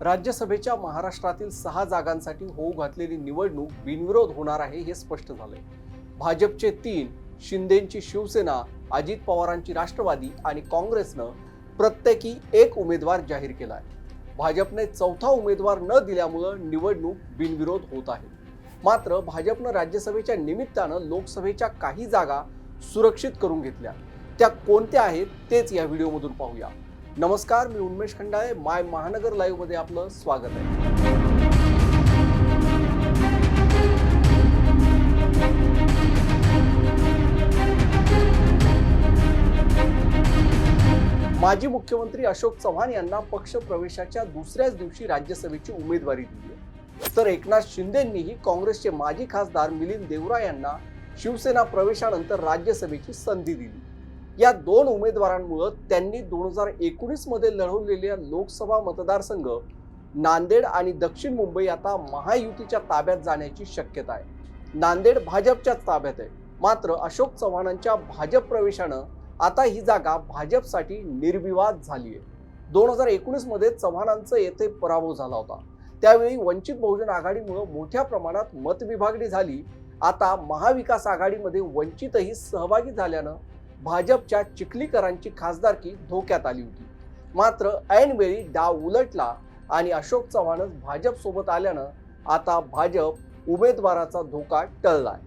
राज्यसभेच्या महाराष्ट्रातील सहा जागांसाठी होऊ घातलेली निवडणूक बिनविरोध होणार आहे हे स्पष्ट झालंय. भाजपचे तीन शिंदेची शिवसेना अजित पवारांची राष्ट्रवादी आणि काँग्रेसनं प्रत्येकी एक उमेदवार जाहीर केलाय. भाजपने चौथा उमेदवार न दिल्यामुळं निवडणूक बिनविरोध होत आहे. मात्र भाजपनं राज्यसभेच्या निमित्तानं लोकसभेच्या काही जागा सुरक्षित करून घेतल्या. त्या कोणत्या आहेत तेच या व्हिडिओमधून पाहूया. नमस्कार मी उन्मेश खंडाळे माय महानगर लाईव्हमध्ये आपलं स्वागत आहे. माजी मुख्यमंत्री अशोक चव्हाण यांना पक्ष प्रवेशाच्या दुसऱ्याच दिवशी राज्यसभेची उमेदवारी दिली तर एकनाथ शिंदेंनीही काँग्रेसचे माजी खासदार मिलिंद देवरा यांना शिवसेना प्रवेशानंतर राज्यसभेची संधी दिली. या दोन उमेदवारांमुळं त्यांनी दोन हजार एकोणीसमध्ये लढवलेल्या लोकसभा मतदारसंघ नांदेड आणि दक्षिण मुंबई आता महायुतीच्या ताब्यात जाण्याची शक्यता आहे. नांदेड भाजपच्याच ताब्यात आहे. मात्र अशोक चव्हाणांच्या भाजप प्रवेशानं आता ही जागा भाजपसाठी निर्विवाद झाली आहे. दोन हजार एकोणीसमध्ये चव्हाणांचा येथे पराभव झाला होता. त्यावेळी वंचित बहुजन आघाडीमुळे मोठ्या प्रमाणात मतविभागणी झाली. आता महाविकास आघाडीमध्ये वंचितही सहभागी झाल्यानं भाजपच्या चिखलीकरांची खासदारकी धोक्यात आली होती. मात्र ऐनवेळी डाव उलटला आणि अशोक चव्हाणच भाजप सोबत आल्यानं आता भाजप उमेदवाराचा धोका टळलाय.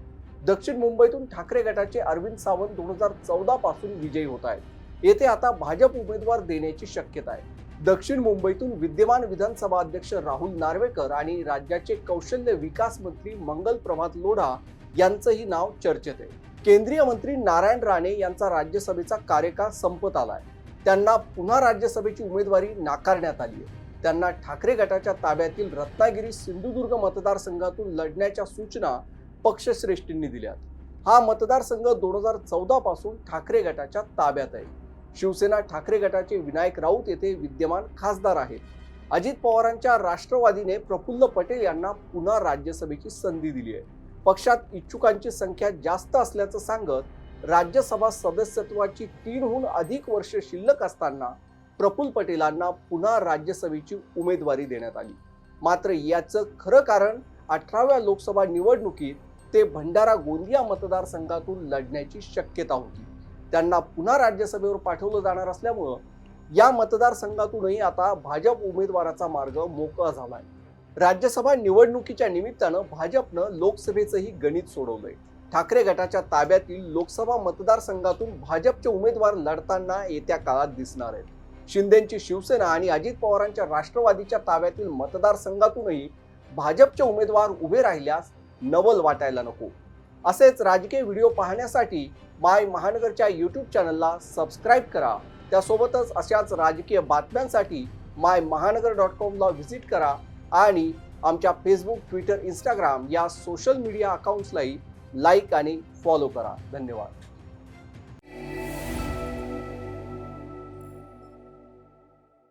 दक्षिण मुंबईतून ठाकरे गटाचे अरविंद सावंत दोन हजार चौदा पासून विजयी होत आहेत. येथे आता भाजप उमेदवार देण्याची शक्यता आहे. दक्षिण मुंबईतून विद्यमान विधानसभा अध्यक्ष राहुल नार्वेकर आणि राज्याचे कौशल्य विकास मंत्री मंगल प्रभात लोढा यांचंही नाव चर्चेत आहे. केंद्रीय मंत्री नारायण राणे यांचा राज्यसभेचा कार्यकाळ संपत आलाय. त्यांना पुन्हा राज्यसभेची उमेदवारी नाकारण्यात आली आहे त्यांना ठाकरे गटाच्या ताब्यातील रत्नागिरी सिंधुदुर्ग मतदारसंघातून लढण्याच्या सूचना पक्षश्रेष्ठींनी दिल्यात. हा मतदारसंघ दोन हजार चौदा पासून ठाकरे गटाच्या ताब्यात आहे. शिवसेना ठाकरे गटाचे विनायक राऊत येथे विद्यमान खासदार आहेत. अजित पवारांच्या राष्ट्रवादीने प्रफुल्ल पटेल यांना पुन्हा राज्यसभेची संधी दिली आहे पक्षात इच्छुकांची संख्या जास्त असल्याचं सांगत राज्यसभा सदस्यत्वाची तीनहून अधिक वर्ष शिल्लक असताना प्रफुल्ल पटेलांना पुन्हा राज्यसभेची उमेदवारी देण्यात आली. मात्र याचं खरं कारण अठराव्या लोकसभा निवडणुकीत ते भंडारा गोंदिया मतदारसंघातून लढण्याची शक्यता होती. त्यांना पुन्हा राज्यसभेवर पाठवलं जाणार असल्यामुळं या मतदारसंघातूनही आता भाजप उमेदवाराचा मार्ग मोकळा झाला आहे राज्यसभा निवडणुकीच्या निमित्तानं भाजपनं लोकसभेचंही गणित सोडवलंय. ठाकरे गटाच्या ताब्यातील लोकसभा मतदारसंघातून भाजपचे उमेदवार लढताना येत्या काळात दिसणार आहेत. शिंदेची शिवसेना आणि अजित पवारांच्या राष्ट्रवादीच्या ताब्यातील मतदारसंघातूनही भाजपचे उमेदवार उभे राहिल्यास नवल वाटायला नको. असेच राजकीय व्हिडिओ पाहण्यासाठी माय महानगरच्या यूट्यूब चॅनलला सबस्क्राईब करा. त्यासोबतच अशाच राजकीय बातम्यांसाठी माय महानगर डॉट कॉमला व्हिजिट करा. आणि आमच्या फेसबुक ट्विटर इंस्टाग्राम या सोशल मीडिया अकाउंट्सलाही लाईक आणि फॉलो करा. धन्यवाद.